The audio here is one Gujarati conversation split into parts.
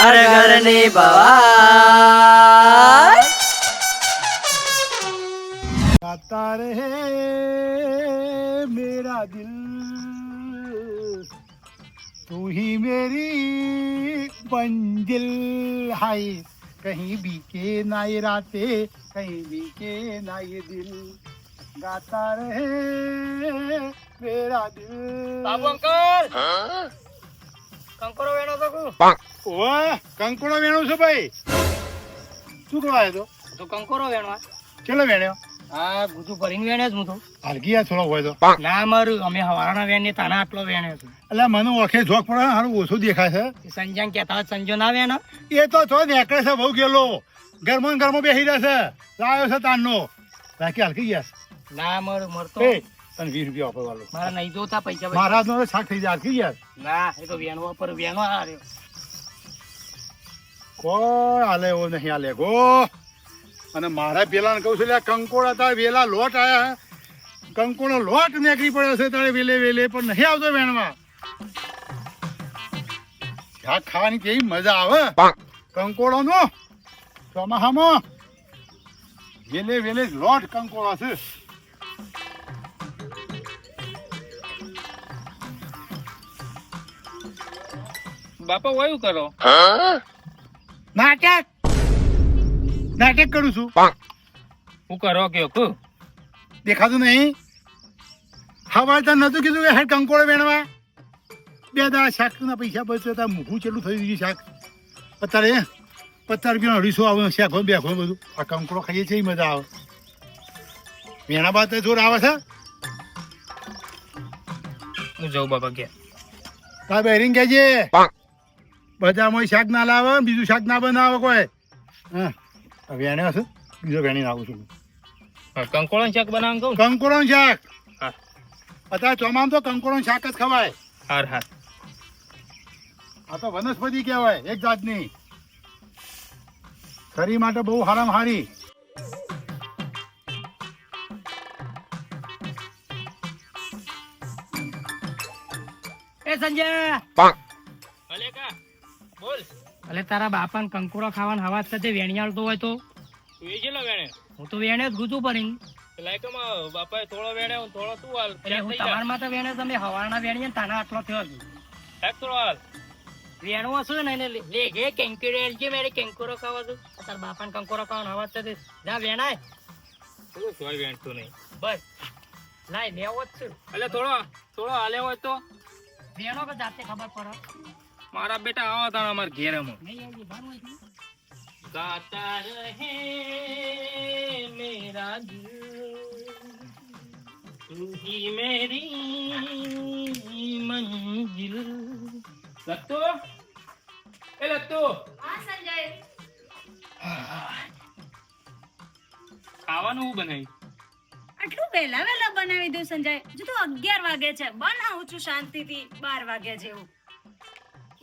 ઘર ઘરની ભવાઈ गाता रहे मेरा दिल तू ही मेरी मंजिल हाय कहीं बीके ना ये राते कहीं बीके ना ये दिल गाता रहे मेरा દિલ બાબુ અંકલ કંકોડો વેણો તો કુ ઓય કંકોડો વેણો છે ભાઈ. શું કરવા આવ્યો તો? કંકોડો વેણવા. કેટલો વેણ્યો? હા ગુજુ ભરીને વેણે જ હું તો. હલકી આ થોડો હોય તો. ના મારું અમે હવારાના વેણે તાના આટલો વેણે છે. એટલે મને ઓખે જોક પડે સારું ઓછું દેખાય છે. સંજન કહેતા હોય સંજો ના વેણ. એ તો છો નેકળે છે બહુ ગયેલો ગરમો ને ગરમો બેસી રહેશે લાવ્યો છે તાનનો. રાખી હલકી ગયા ના મારું મરતો તને વીસ રૂપિયા મારા નહીં જોતા પૈસા મારા નો શાક થઈ જાય હલકી ગયા ના એ તો વેણવા પર વેણો હાર્યો કોઈ હાલે એવો નહીં હાલે? ગો. અને મારા પેલા કહું છું લે કંકોડ હતા વેલા લોટ આયા કંકોડો લોટ નીકળી પડ્યો છે તારે વેલે વેલે પણ નહીં આવતો વેણમાં શાક ખાવાની કેવી મજા આવે. કંકોળો નો ચોમાહામાં? વેલે વેલે લોટ કંકોડો છે. બાપા વયું કરો. નાટક. નાટક કરું છું. હું કરો કે કુ દેખાતું નહીં. હવાર તને નતું કીધું કે હેડ કંકોળો વેણવા. બે દા શાકના પૈસા બચ્યો હતા મૂકું ચેટલું થઈ ગયું શાક. અત્યારે પચાસ રૂપિયા અઢીસો આવે શાક હોય બે હોય બધું. આ કંકોડો ખાઈએ છે ઈ મજા આવે. વેણા બાદ જોર આવે છે. હું જાઉં બાબા કે તાર બેરિંગ કહેજે. બજારમાં શાક ના લાવે બીજું શાક ના બનાવે કોઈ. હા. વેણે હશે. બીજો વેણી લાવું છું. કંકોડો શાક બનાવું કહું કંકોડો શાક. હા. અત્યારે ચોમામ તો કંકોડો શાક જ ખવાય. હાર હાર. આ તો વનસ્પતિ કહેવાય એક જાતની. શરીર માટે બહુ હારામ હારી. એ સંજય! બોલ. અલે તારા બાપાને કંકોડો ખાવાનો હવા સાથે વેણિયાળતો હોય તો. એ જેલો વેણે? હું તો વેણે જ ગુજુ પડી કે બાપાએ થોડો વેણે હું થોડો તું હાલ. એટલે હું તમારા માટે વેણે તમે હવારના વેણીએ ને તાના આટલો થયો એક થોડો હાલ. વેણું હશે ને એને લે લે જે કેંકુડો એલજે મેરે કેંકુડો ખાવા દઉં તાર બાપાને કંકોડો ખાવાનો હવા સાથે જા વેણાય. તું સોય વેણતું નહીં? બસ. લાય લેવો જ છું. એટલે થોડો થોડો હાલે હોય તો. વેણો કે જાતે ખબર પડે? મારા બેટા આવા તારા અમારા ઘેરમાં. ગાતા રહે મેરા દિલ. મેરી મંજિલ. લત્તો? એ લત્તો? હા સંજય. ખાવાનું હું બનાવી? આટલું વહેલા વહેલા બનાવી દઉં સંજય. જો તો અગિયાર વાગે છે બનાવું છું શાંતિથી બાર વાગ્યા જેવું.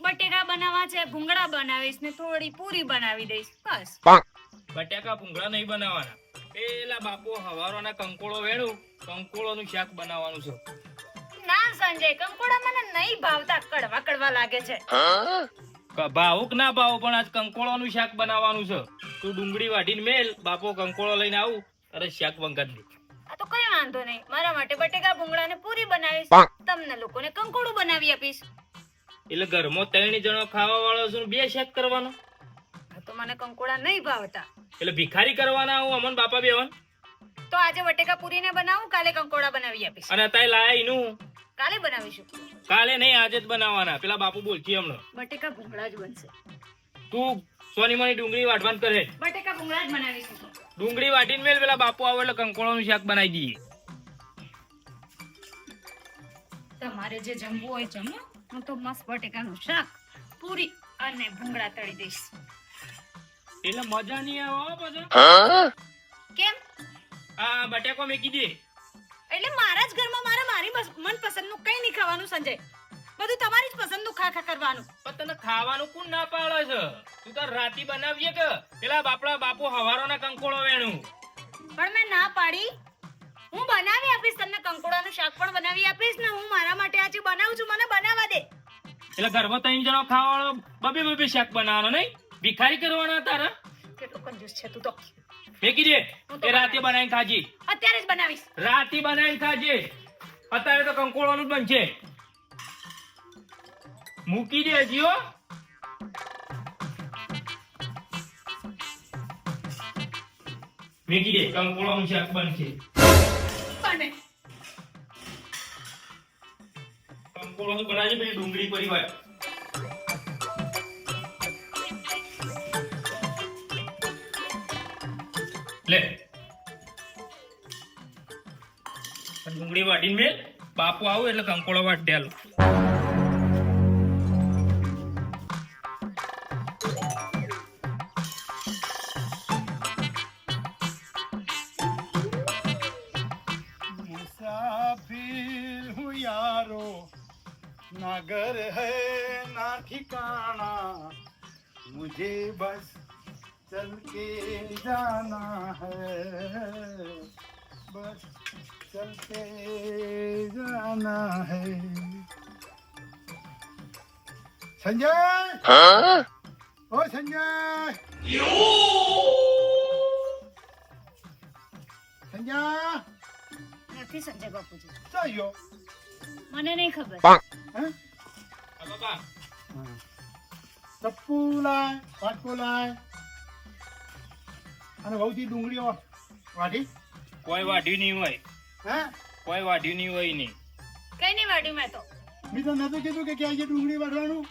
બટેકા બનાવવા છે ભૂંગળા બનાવીશ ને થોડી પૂરી બનાવી દઈશ બસ. બટેકા ભૂંગળા નહીં બનાવવાના. પેલા બાપુ હવારોના કંકોળો વેણું કંકોળોનું શાક બનાવવાનું છે. ના સંજય કંકોડા મને નહીં ભાવતા કડવા કડવા લાગે છે. ભાવુક ના ભાવ પણ આજ કંકોળોનું શાક બનાવવાનું છે. તું ડુંગળી વાટીને મેલ બાપો કંકોળો લઈને આવું અરે શાક વંગાત દે. આ તો કઈ વાંધો નહીં. મારા માટે બટેકા ભૂંગળા ને પૂરી બનાવીશ. તમને લોકોને કંકોડું બનાવી આપીશ. એટલે ઘરમાં ત્રણ જણો ખાવા વાળો છું બે શેક કરવાનો. તો મને કંકોડા નહીં ભાવતા. એટલે ભિખારી કરવાના હું અમન બાપા બેવન તો આજે બટેકા પૂરી ને બનાવું કાલે કંકોડા બનાવી આપીશ. અને અત્યારે લાયા એનું કાલે બનાવીશું. કાલે નહીં આજે જ બનાવવાના. પેલા બાપુ બોલતી હમણાં. બટેકા ભૂંગળા જ બનશે. તું સોની મની ડુંગળી વાટવાનું કરે. બટેકા ભૂંગળા જ બનાવીશું. ડુંગળી વાટીને મેલ પેલા બાપુ આવે એટલે નું શાક બનાવી દઈએ. તમારે જે જમવું હોય જમો. હું તો મસ્ત બટેકાનું શાક પૂરી અને ભૂંગળા તળી દઈશ. એટલે મજા નહીં આવે પછી. કેમ? આ બટેકો મેં કીધી એટલે મારા જ ઘરમાં મારા મારી મનપસંદનું કઈ નહીં ખાવાનું સંજય. બધું તમારી જ પસંદનું ખા ખા કરવાનું. પણ તને ખાવાનું કોણ ના પાડે છે? તું તો રાતી બનાવીએ કે? પેલા બાપડા બાપુ હવારોના કંકોળો વેણું. પણ મેં ના પાડી. હું બનાવી આપીશ તમને કંકોડાનું શાક પણ બનાવી આપીશ ને હું મારા માટે આજે બનાવું છું મને બનાવવા દે. એટલે ઘરમાં ત્રણ જણો ખાવાવાળો બબે બબે શાક બનાવવાનો નહીં? ભિખારી કરવાના તારા કેટલો કંજૂસ છે તું તો. ફેંકી દે. એ રાતે બનાવીને ખાજી. અત્યારે જ બનાવીશ. રાતે બનાવીને ખાજી. અત્યારે તો કંકોડાનું જ બનશે. મૂકી દે હજી મેગી દે. કંકોળવાનું શાક બનશે. કંકોળવાનું બનાવી પછી ડુંગળી પરિવાર લે. ડુંગળી વાટીને મેં બાપુ આવું એટલે કંકોળો વાટ દેલો घर है ना ठिकाना मुझे बस चल के जाना है बस चल के जाना है संजय ओ संजय સંજય નથી સંજય બાપુજી ચાલ્યો મને નહીં ખબર હે ચપ્પુ લાય વાટકો લાય અને બહુથી ડુંગળીઓ વાઢી? કોઈ વાઢ્યું નહીં હોય. હે? કોઈ વાઢ્યું નહીં હોય નહીં. કઈ નહીં વાટ્યું મેં તો. મેં તો નતું કીધું કે ક્યાં છે ડુંગળી વાઢવાનું?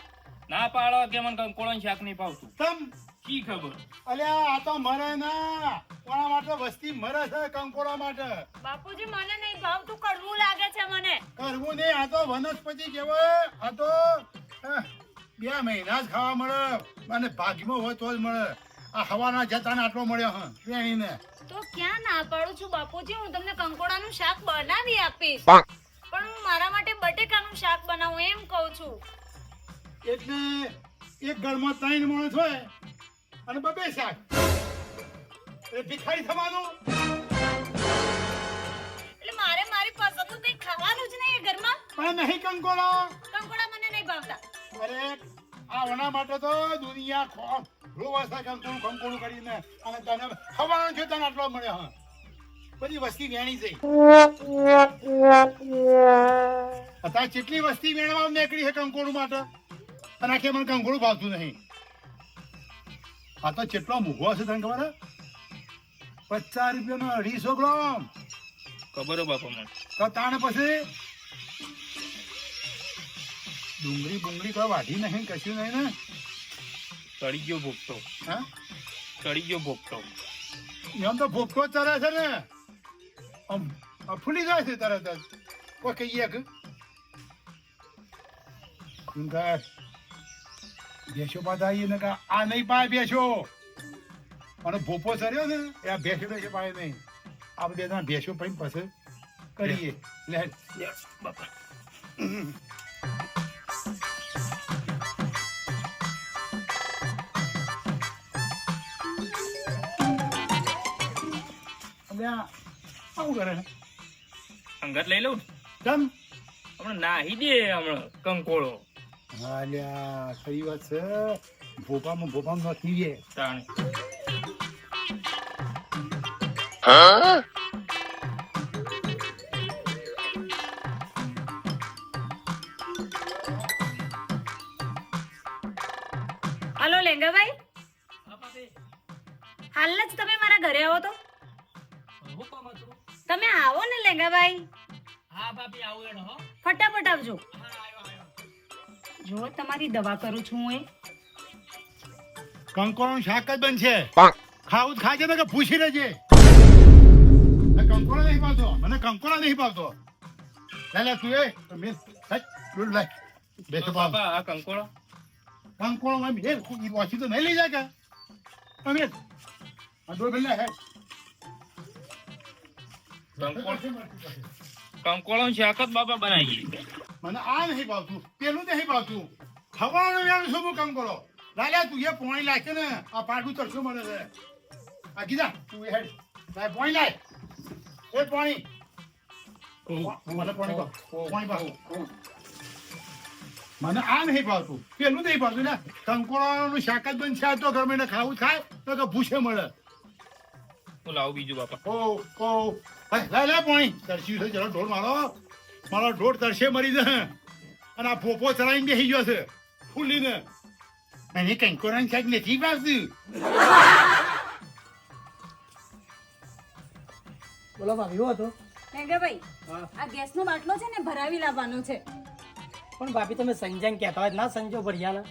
ના પાડો કે મને કંકોળો શાક નહીં ભાવતું. તમ. કી ખબર? અલ્યા આ તો મરે ના. કોણા માટે વસ્તી મરે છે કંકોડા માટે? બાપુજી મને નહીં ભાવતું. કડવું લાગે છે મને. કરવું નહીં આ તો વનસ્પતિ કેવો આ તો બે મહિના જ ખાવા મળે અને ભાગીમાં હોય તો જ મળે. આ હવાના જતાને આટલો મળ્યો હા શ્રેણીને તો ક્યાં ના પાડું છું બાપુજી હું તમને કંકોડાનું શાક બનાવી આપીશ. પણ હું મારા માટે બટેકાનું શાક બનાવું એમ કહું છું. એટલે એક ઘરમાં ત્રણ માણસ હોય અને બબે શાક. એટલે ભિખારી થવાનું. એટલે મારે મારી પસંદનું કંઈ ખાવાનું જ નહીં ઘરમાં. પણ નહીં કંકોડો. કંકોડા મને નહીં ભાવતા. અરે આવના માટે તો દુનિયા ખો રોવાસા કંકોડું કંકોડું કરીને અને તને ખવાનું છે તને આટલો મળ્યો હા બધી વસ્તી વેણી જઈ અત્યારે કેટલી વસ્તી વેણવા નીકળી છે કંકોડું માટે અને આખી મને કંકોડું ભાવતું નહીં. આ તો કેટલો મૂઘો છે તને ખબર? પચાસ રૂપિયાનો અઢીસો ગ્રામ. ખબર બાપા મને. તો તાણે પછી ડુંગળી બુંગળી કોઈ વાઢી નહીં કશું નહીં ને? ચડી ગયો ભોગતો. હા? ચડી ગયો ભોગતો. એમ તો ભોગતો ચરે છે ને. આમ ફૂલી જાય છે તરત જ. કોઈ કહીએ કે? બેસો આવીએ ને કે આ નહીં પાય બેસો અને ભોપો ચર્યો ને એ બેસો બેસો પાય નહીં. આ બે બેસો પછી પછી કરીએ. લે બાપા. આ આવું કરે છે. અંગત લઈ લઉં? કેમ? હમણાં નાહી દે હમણાં કંકોળો. અલ્યા ખરી વાત છે. ભોપામાં ભોપામાં નથી રે તાણે. હાલો લેંગાભાઈ હા ભાભી આવું એડો હો. ફટાફટ આવજો. હા આવ્યો આવ્યો. જો તમારી દવા કરું છું હું એ. કંકોળનું શાક જ બનશે. ખાવું જ ખાજે ને કે પૂછી લેજે મને કંકોળો નહીં પાવતો મને કંકોળો નહીં પાવતો લે લે તું એ મેં દૂધ લાય બેસો બાબા બાપા. આ કંકોળો કંકોળો મેં બે વાસી તો નહીં લઈ જાય કે અમે આ દો બિલ્લા હે. કંકોળ શાક જ બાપા બનાવીએ મને આ નહીં ભાવતું. પેલું નહીં ભાવતું. ખવાનું વેણ શું હું કંકોળો. લાલ્યા તું એ પોણી લાગે ને આ પાડું તરશું મને છે. આ કીધા તું એ હેડ. લાય પોણી લાય. એ પોણી. મને પોણી પોણી પાછું મને આ નહીં ભાવતું. પેલું નહીં ભાવતું ને. કંકોળાનું શાક જ બનશે તો ગમે ખાવું થાય તો કે ભૂસે મળે. હું લાવું બીજું બાપા. ઓ ઓ લે લે પાણી. તરસ્યું છે જરા ઢોર મારો. મારો ઢોર તરસે મરી જશે. અને આ પોપો ચલાવીને બેસી ગયો છે. ફૂલીને. એને કંકોડાનું શાક નથી ભાવતું બોલો ભાભી હતો? મેઘાભાઈ આ ગેસનો બાટલો છે ને ભરાવી લાવવાનો છે. પણ ભાભી તમે સંજયને કહેતા હોય ના સંજો ભરિયાલા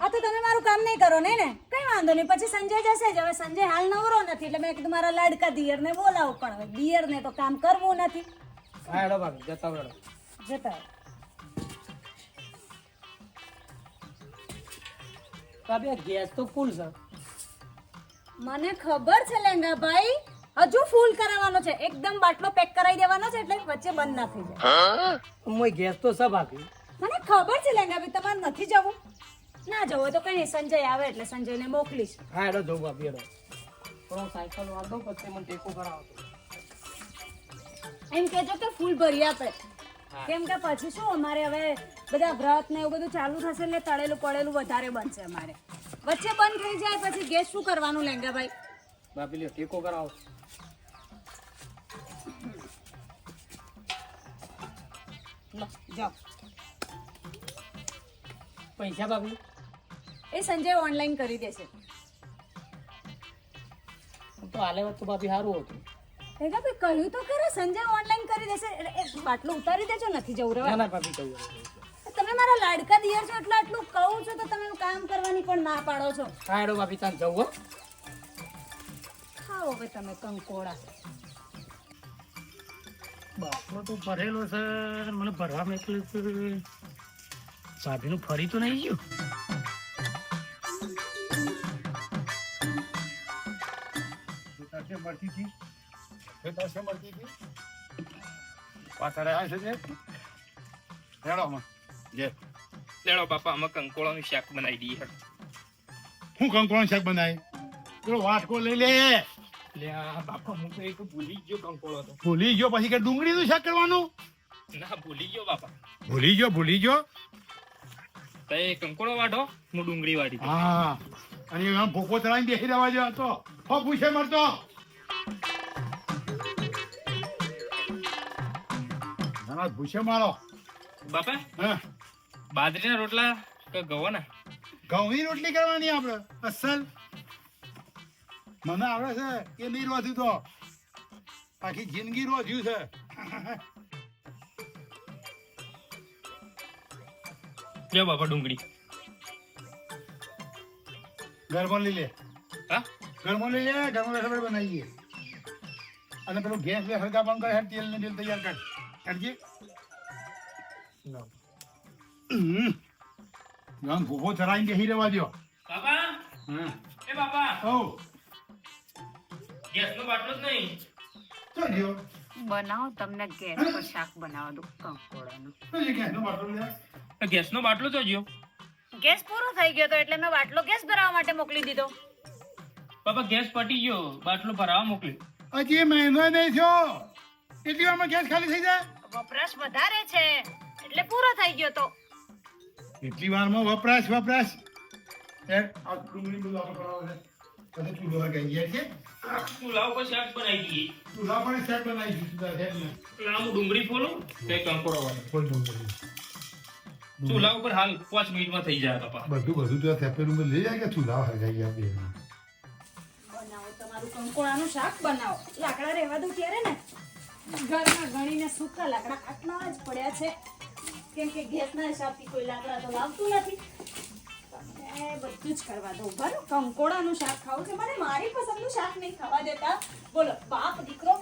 આ તો તમે મારું કામ નહીં કરો ને ને? કઈ વાંધો નહીં. પછી સંજય જશે જ. હવે સંજય હાલ નવરો નથી એટલે મેં કીધું મારા લાડકા દિયર ને બોલાવો પણ હવે દિયરને તો કામ કરવું નથી. હા હેડો ભાભી જતા હેડો. જતા ભાભી ગેસ તો ફૂલ છે. મને ખબર છે લેંગાભાઈ. હજુ ફૂલ કરાવવાનો છે. એકદમ બાટલો પેક કરાવી દેવાનો છે એટલે વચ્ચે બંધ ના થઈ જાય. મોય ગેસ તો છે ભાભી મને ખબર છે લેંગાભાઈ તમારે નથી જવું. ના જવો હોય તો કઈ નહીં સંજય આવે એટલે સંજયને મોકલીશ. હા એડો જવું આપી એડો પણ હું સાયકલ વાર દઉં પછી મને ટેકો કરાવો એમ કહેજો કે ફૂલ ભરી આપે. કેમ કે પછી શું અમારે હવે બધા વ્રત ને એવું બધું ચાલુ થશે એટલે તળેલું પડેલું વધારે બનશે અમારે. વચ્ચે બંધ થઈ જાય પછી ગેસ શું કરવાનું લેંગાભાઈ બાપી લ્યો ટેકો કરાવો. લો, જાઓ. પૈસા ભાભી? એ સંજય ઓનલાઈન કરી દેશે તો આલે વખત ભાભી સારું હતું. લેંગાભાઈ કહ્યું તો ખરા સંજય ઓનલાઈન કરી દેશે એ બાટલો ઉતારી દેજો નથી જવું રવા ના ભાભી કહું તમે મારા લાડકા દિયર છો એટલે આટલું કહું છો તો તમે કામ કરવાની પણ ના પાડો છો. હા હેડો ભાભી તાન જવું હો. ખાઓ હવે તમે કંકોડા. બાપરો તો ભરેલો છે મને ભરવા મોકલ્યું છે ભાભીનું ફરી તો નહીં ગયું. મળતી હતી? એ તરસે મળતી હતી? પાછળ આવે છે હેડો જે. લેડો બાપા અમે કંકોળાનું શાક બનાવી દઈએ. હું કંકોળાનું શાક બનાવી? પેલો વાટકો લઈ લે. લે બાપા હું તો એક ભૂલી ગયો કંકોળો તો. ભૂલી ગયો પછી કે ડુંગળીનું શાક કરવાનું? ના ભૂલી ગયો બાપા. ભૂલી ગયો ભૂલી ગયો. તો એ કંકોળો વાઢો હું ડુંગળી વાઢી હા. અને ભૂકો ચડાવીને બેસી રહેવા જો તો. હો પૂછે મરતો. ભૂસે મારો. બાપા હા? બાજરીના રોટલા કે ગવાના? ઘઉંની રોટલી કરવાની આપણે અસલ. મને આવડે છે એ નહીં રોધ્યું તો. આખી જિંદગી રોધ્યું છે. લ્યો બાપા ડુંગળી. ઘરમાં લઈ લે. હા? ઘરમાં લઈ લે બેઠા બેઠા બનાવીએ. અને પેલું ગેસ બે હલકા બંધ કરે તેલ ને તેલ તૈયાર કર. કરજે. આમ ભૂખો ચરાઈને બેસી રહેવા દો. બાપા? હા એ બાપા. ઓ ગેસનો બાટલો જ નહીં. તો ગયો બનાવો તમને ગેસ પર શાક બનાવવા દો કંકોડાનું ગેસ ગેસનો બાટલો તો જ્યો ગેસ પૂરો થઈ ગયો તો એટલે મેં બાટલો ગેસ ભરાવવા માટે મોકલી દીધો. બાપા ગેસ પટી ગયો. બાટલો ભરાવા મોકલ્યો. હજી મહિનો નહીં થયો. એટલી વારમાં ગેસ ખાલી થઈ જાય? વપરાશ વધારે છે. એટલે પૂરો થઈ ગયો તો. એટલી વારમાં વપરાશ વપરાશ. આ ડુંગળી બધું આપણે બનાવવાનું છે. પછી ચૂલો હગાઈ ગયા છે. ચૂલા ઉપર શાક બનાવી દઈએ ચૂલા બનાવી દીધું ડુંગળી ફોલું? તે કંકોડો વાળો ફૂલ ડુંગળી ચૂલા ઉપર હાલ પાંચ મિનિટમાં થઈ જાય બાપા. બધું બધું તો થેપેલું લઈ જાય કે ચૂલા ગયા બે બનાવો તમારું કંકોડાનું શાક બનાવો. લાકડા રહેવા દઉં ત્યારે ને? ઘરમાં ગણીને સૂકા લાકડા આટલા જ પડ્યા છે. કેમ કે ગેસના હિસાબથી કોઈ લાકડા તો લાવતું નથી. તમને બધું જ કરવા દઉં. બરાબર કંકોડાનું શાક ખાવું છે મને મારી પસંદનું શાક નહીં ખાવા દેતા. બોલો, બાપ, દીકરો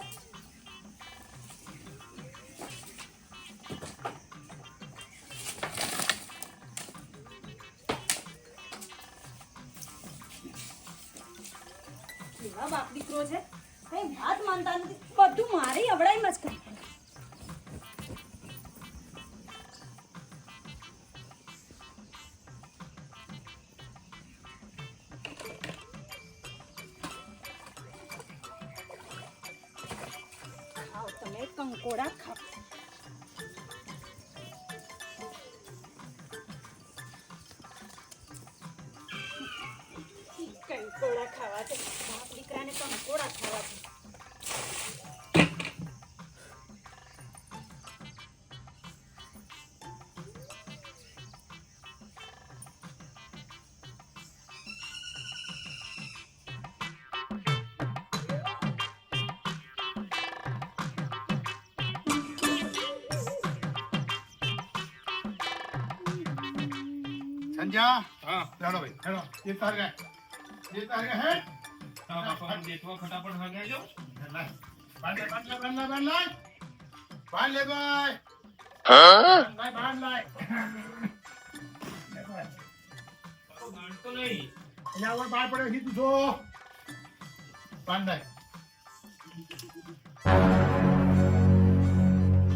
કંકોડા ખાવ કંકોડા ખાવા છે દીકરાને કંકોડા ખાવા છે સંજા? હા હેડો ભાઈ ચાલો એ તાર ગયા એ તાર ગયા હે? હા બાપા દેખવા ફટાફટ હગાજો જો. બાંધ લે, બાંધ લે, બાંધ લે, બાંધ લે. બાંધ લે ભાઈ બાંધ લે ભાઈ. નહીં એટલે હવે બહાર પડે સીધું જો. બાંધ.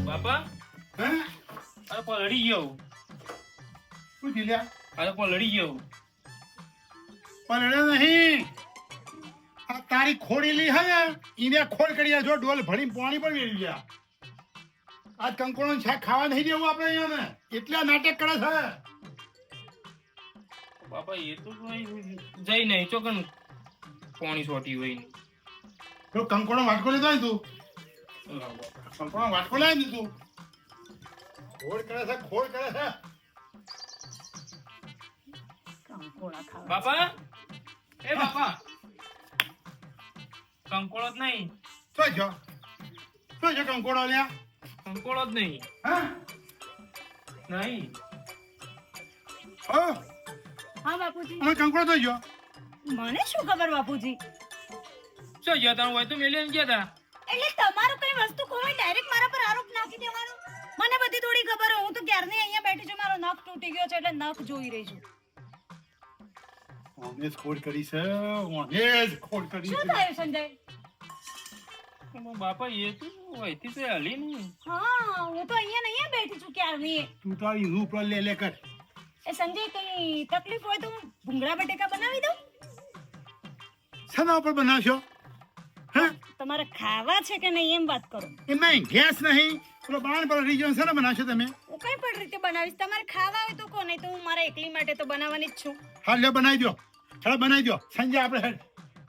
બાપા હે? અરે ગયો. શું જીલ્યા અરે પણ લડી ગયો. એને નહીં. આ તારી ખોડેલી હે ને ઈને ખોડ કરી જો ડોલ ભરીને પાણી પણ વેરી ગયા. આજ કંકોળો શાક ખાવા નહીં દેવું આપણે અહીંયા ને એટલા નાટક કરે છે. બાપા એ તો જઈ નહીં. ચોકન પાણી સોટી હોય તો કંકોળો વાટકો ને તું. કંકોળો વાટકો લાવી દીધું ખોડ કરે છે ખોડ કરે છે. ખાવા બાપા? એ બાપા. કંકોળો જ નહીં. શું છો શું છો કંકોળો લ્યા. કંકોળો જ નહીં. હા? નહીં. ઓ હા બાપુજી. અમે કંકોળો તો જો. મને શું ખબર બાપુજી? શું જો તમે હોય તો મેલિયન ગયા હતા એટલે તમારું કઈ વસ્તુ ખોવાય ડાયરેક્ટ મારા પર આરોપ નાખી દેવાનો? મને બધી થોડી ખબર હું તો ક્યારની અહીંયા બેઠી છું મારો નખ તૂટી ગયો છે એટલે નખ જોઈ રહી છું. ઓને જ ખોડ કરી છે ઓને જ ખોડ કરી શું છે થયું સંજય? પણ બાપા એ તું વહીથી તો હલી નહીં. હા હું તો અહીંયા નહીં બેઠી છું ક્યારની. તું તો આવી પર લે લે કર. એ સંજય કઈ તકલીફ હોય તો હું ભૂંગળા બટેકા બનાવી દઉં? શાના ઉપર બનાવશો? હા? તમારે ખાવા છે કે નહીં એમ વાત કરો. એમાં ગેસ નહીં. પેલો બાણ પર રીજન શાના બનાવશો તમે? હું કઈ પણ રીતે બનાવીશ? તમારે ખાવા હોય તો કો નહીં તો હું મારા એકલી માટે તો બનાવવાની જ છું. હા લે બનાવી દો હેડો બનાવી દો. સંજે આપણે હેડ.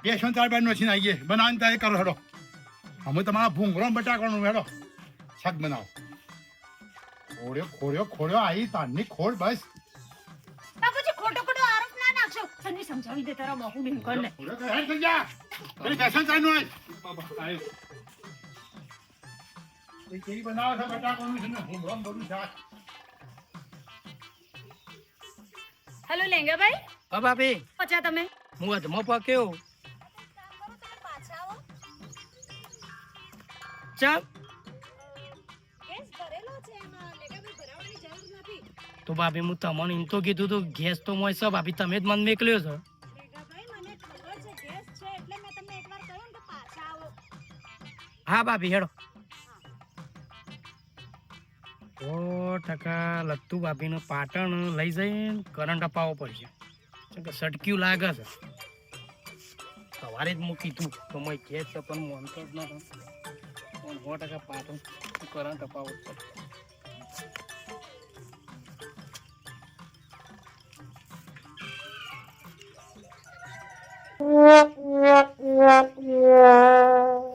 બેસો તાર બેન નો આવીએ. બનાવીને તારે કરો હેડો. અમે તમારા ભૂંગળો બટાકાનું હેડો. શાક બનાવો. ખોડ્યો ખોડ્યો ખોડ્યો આવી તારની ખોડ બસ. બાપુજી ખોટો ખોટો આરોપ ના નાખશો. સંજય સમજાવી દે તારા બહુ બિનકર ને હેડ સંજય પેલી બેસન તારનું આય બાપા આવ્યો એ કેવી બનાવે છે બટાકાનું છે ને? ભૂંગળો બધું શાક. હેલો લેંગાભાઈ. હા ભાભી પચા તમે? હું અધમો પક્યો ચાલ તો ભાભી હું તમને એમ તો કીધું તું ગેસ તો મોય છે ભાભી તમે જ મને મેકલ્યો છો. હા ભાભી હેડો. સો ટકા લત્તુ ભાભીનું પાટણ લઈ જઈને કરંટ અપાવવો પડશે. સટક્યું લાગે છે. સવારે જ મૂકી તું. તો મેં કે છે પણ મોનતો જ નતો પણ સો ટકા પાટણ કરંટ અપાવવો Yeah, yeah, Yeah.